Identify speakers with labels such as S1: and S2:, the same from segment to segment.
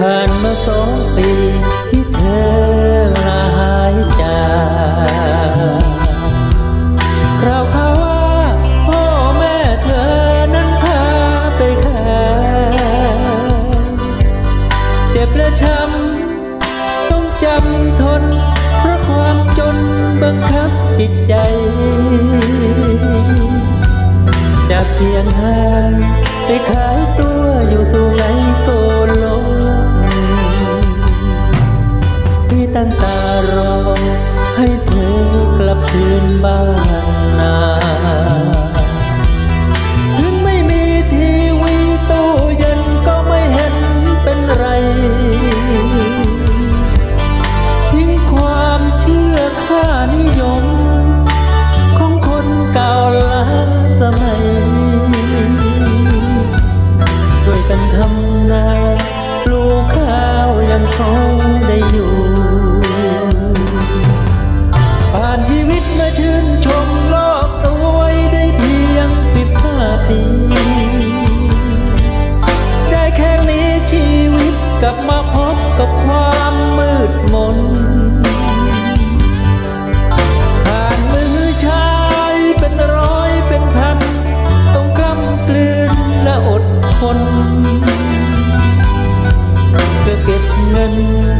S1: ผ่านมาสองปีที่เธอลาหายจากเราเขาว่าพ่อแม่เธอนั้นพาไปแค่เจ็บและช้ำต้องจำทน เพราะความจนบังคับจิตใจ จากเพียงห้างไปขายตัว ตั้งตารอให้เธอกลับคืนบ้าน nhân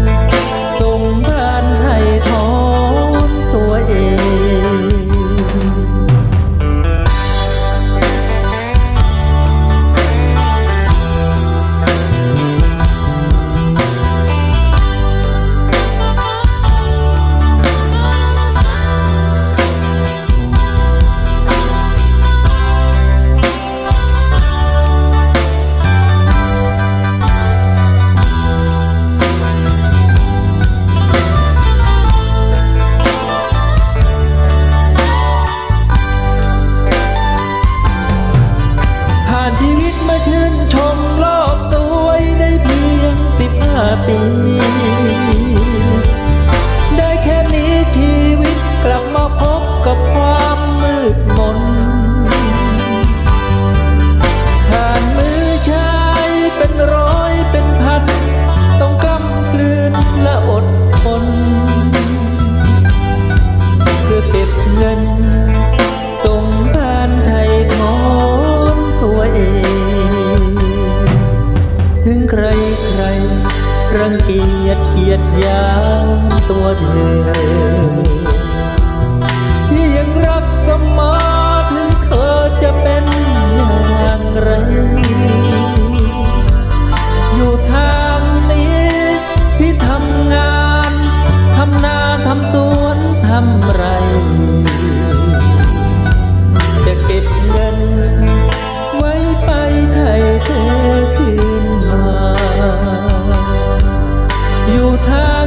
S1: ที่ยังรักสมาถึงเธอจะเป็นอย่างไร อยู่ทางนี้ที่ทำงานทำนาทำสวนทำไร จะเก็บเงินไว้ไปไทยเธอคืนมา อยู่ทาง